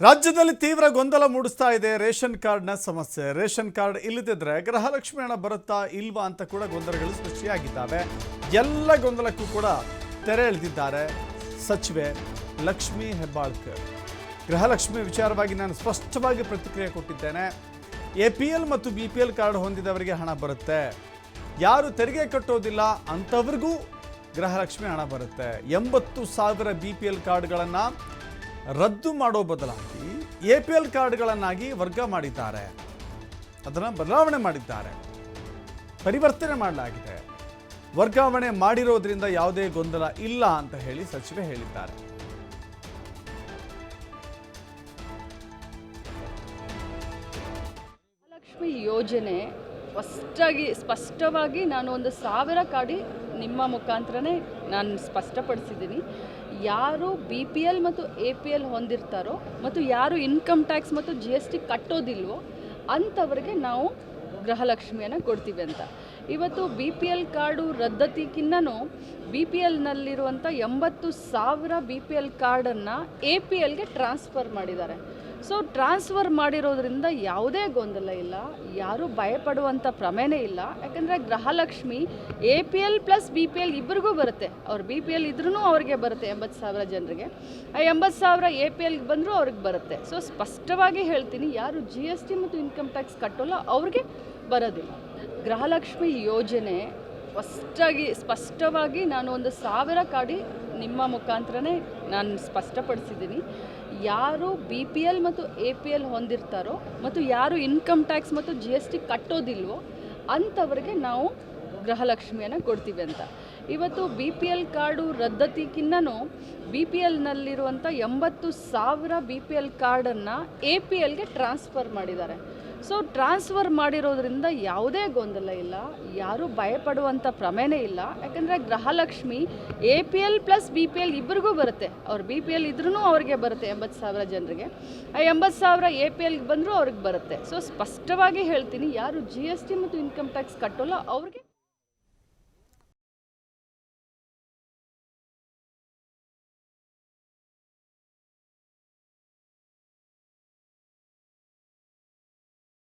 ರಾಜ್ಯದಲ್ಲಿ ತೀವ್ರ ಗೊಂದಲ ಮೂಡಿಸ್ತಾ ಇದೆ. ರೇಷನ್ ಕಾರ್ಡ್ನ ಸಮಸ್ಯೆ. ರೇಷನ್ ಕಾರ್ಡ್ ಇಲ್ಲದಿದ್ದರೆ ಗೃಹಲಕ್ಷ್ಮಿ ಹಣ ಬರುತ್ತಾ ಇಲ್ವಾ ಅಂತ ಕೂಡ ಗೊಂದಲಗಳು ಸೃಷ್ಟಿಯಾಗಿದ್ದಾವೆ. ಎಲ್ಲ ಗೊಂದಲಕ್ಕೂ ಕೂಡ ತೆರೆ ಎಳೆದಿದ್ದಾರೆ ಸಚಿವೆ ಲಕ್ಷ್ಮಿ ಹೆಬ್ಬಾಳ್ಕರ್. ಗೃಹಲಕ್ಷ್ಮಿ ವಿಚಾರವಾಗಿ ನಾನು ಸ್ಪಷ್ಟವಾಗಿ ಪ್ರತಿಕ್ರಿಯೆ ಕೊಟ್ಟಿದ್ದೇನೆ. ಎ ಪಿ ಎಲ್ ಮತ್ತು ಬಿ ಪಿ ಎಲ್ ಕಾರ್ಡ್ ಹೊಂದಿದವರಿಗೆ ಹಣ ಬರುತ್ತೆ. ಯಾರು ತೆರಿಗೆ ಕಟ್ಟೋದಿಲ್ಲ ಅಂಥವ್ರಿಗೂ ಗೃಹಲಕ್ಷ್ಮಿ ಹಣ ಬರುತ್ತೆ. ಎಂಬತ್ತು ಸಾವಿರ ಬಿ ಪಿ ಎಲ್ ಕಾರ್ಡ್ಗಳನ್ನು ರದ್ದು ಮಾಡೋ ಬದಲಾಗಿ ಎ ಪಿ ಎಲ್ ಕಾರ್ಡ್ಗಳನ್ನಾಗಿ ವರ್ಗ ಮಾಡಿದ್ದಾರೆ. ಅದನ್ನು ಬದಲಾವಣೆ ಮಾಡಿದ್ದಾರೆ. ಪರಿವರ್ತನೆ ಮಾಡಲಾಗಿದೆ. ವರ್ಗಾವಣೆ ಮಾಡಿರೋದ್ರಿಂದ ಯಾವುದೇ ಗೊಂದಲ ಇಲ್ಲ ಅಂತ ಹೇಳಿ ಸಚಿವೆ ಹೇಳಿದ್ದಾರೆ. ಲಕ್ಷ್ಮಿ ಯೋಜನೆ ಸ್ಪಷ್ಟಾಗಿ, ಸ್ಪಷ್ಟವಾಗಿ ನಾನು ಒಂದು ಸಾವಿರ ಕಾಡಿ ನಿಮ್ಮ ಮುಖಾಂತರನೇ ನಾನು ಸ್ಪಷ್ಟಪಡಿಸಿದ್ದೀನಿ. ಯಾರು ಬಿ ಪಿ ಎಲ್ ಮತ್ತು ಎ ಪಿ ಎಲ್ ಹೊಂದಿರ್ತಾರೋ ಮತ್ತು ಯಾರು ಇನ್ಕಮ್ ಟ್ಯಾಕ್ಸ್ ಮತ್ತು ಜಿ ಎಸ್ ಟಿ ಕಟ್ಟೋದಿಲ್ವೋ ಅಂಥವ್ರಿಗೆ ನಾವು ಗೃಹಲಕ್ಷ್ಮಿಯನ್ನು ಕೊಡ್ತೀವಿ ಅಂತ. ಇವತ್ತು ಬಿ ಪಿ ಎಲ್ ಕಾರ್ಡು ರದ್ದತಿಗಿನ್ನೂ ಬಿ ಪಿ ಎಲ್ನಲ್ಲಿರುವಂಥ ಎಂಬತ್ತು ಸಾವಿರ ಬಿ ಪಿ ಎಲ್ ಕಾರ್ಡನ್ನು ಎ ಪಿ ಎಲ್ಗೆ ಟ್ರಾನ್ಸ್ಫರ್ ಮಾಡಿದ್ದಾರೆ. ಸೊ ಟ್ರಾನ್ಸ್ಫರ್ ಮಾಡಿರೋದ್ರಿಂದ ಯಾವುದೇ ಗೊಂದಲ ಇಲ್ಲ. ಯಾರೂ ಭಯಪಡುವಂಥ ಪ್ರಮೇನೇ ಇಲ್ಲ. ಯಾಕಂದರೆ Gruha Lakshmi A P L plus B P L ಇಬ್ಬರಿಗೂ ಬರುತ್ತೆ. ಅವ್ರು ಬಿ ಪಿ ಎಲ್ ಇದ್ರೂ ಅವ್ರಿಗೆ ಬರುತ್ತೆ ಎಂಬತ್ತು ಸಾವಿರ ಜನರಿಗೆ. ಆ ಎಂಬತ್ತು ಸಾವಿರ ಎ ಪಿ ಎಲ್ಗೆ ಬಂದರೂ ಅವ್ರಿಗೆ ಬರುತ್ತೆ. ಸೊ ಸ್ಪಷ್ಟವಾಗಿ ಹೇಳ್ತೀನಿ, ಯಾರು ಜಿ ಎಸ್ ಟಿ ಮತ್ತು ಇನ್ಕಮ್ ಟ್ಯಾಕ್ಸ್ ಕಟ್ಟೋಲ್ಲ ಅವ್ರಿಗೆ ಬರೋದಿಲ್ಲ. ಗೃಹಲಕ್ಷ್ಮಿ ಯೋಜನೆ ಸ್ಪಷ್ಟಾಗಿ ಸ್ಪಷ್ಟವಾಗಿ ನಾನು ಒಂದು ಸಾವಿರ ಕಾಡಿ ನಿಮ್ಮ ಮುಖಾಂತರನೇ ನಾನು ಸ್ಪಷ್ಟಪಡಿಸಿದ್ದೀನಿ. ಯಾರು ಬಿ ಪಿ ಎಲ್ ಮತ್ತು ಎ ಪಿ ಎಲ್ ಹೊಂದಿರ್ತಾರೋ ಮತ್ತು ಯಾರು ಇನ್ಕಮ್ ಟ್ಯಾಕ್ಸ್ ಮತ್ತು ಜಿ ಎಸ್ ಟಿ ಕಟ್ಟೋದಿಲ್ವೋ ಅಂಥವ್ರಿಗೆ ನಾವು ಗೃಹಲಕ್ಷ್ಮಿಯನ್ನು ಕೊಡ್ತೀವಿ ಅಂತ. ಇವತ್ತು ಬಿ ಪಿ ಎಲ್ ಕಾರ್ಡು ರದ್ದತಿಗಿನ್ನೂ ಬಿ ಪಿ ಎಲ್ನಲ್ಲಿರುವಂಥ ಎಂಬತ್ತು ಸಾವಿರ ಬಿ ಪಿ ಎಲ್ ಕಾರ್ಡನ್ನು ಎ ಪಿ ಎಲ್ಗೆ ಟ್ರಾನ್ಸ್ಫರ್ ಮಾಡಿದ್ದಾರೆ. ಸೊ ಟ್ರಾನ್ಸ್ಫರ್ ಮಾಡಿರೋದ್ರಿಂದ ಯಾವುದೇ ಗೊಂದಲ ಇಲ್ಲ, ಯಾರೂ ಭಯಪಡುವಂಥ ಪ್ರಮೇನೇ ಇಲ್ಲ. ಯಾಕಂದರೆ Gruha Lakshmi A P L plus B P L ಇಬ್ಬರಿಗೂ ಬರುತ್ತೆ. ಅವ್ರು ಬಿ ಪಿ ಎಲ್ ಇದ್ರೂ ಅವ್ರಿಗೆ ಬರುತ್ತೆ ಎಂಬತ್ತು ಸಾವಿರ ಜನರಿಗೆ. ಆ ಎಂಬತ್ತು ಸಾವಿರ ಎ ಪಿ ಎಲ್ಗೆ ಬಂದರೂ ಅವ್ರಿಗೆ ಬರುತ್ತೆ. ಸೊ ಸ್ಪಷ್ಟವಾಗಿ ಹೇಳ್ತೀನಿ, ಯಾರು ಜಿ ಎಸ್ ಟಿ ಮತ್ತು ಇನ್ಕಮ್ ಟ್ಯಾಕ್ಸ್ ಕಟ್ಟೋಲ್ಲ, ಅವ್ರಿಗೆ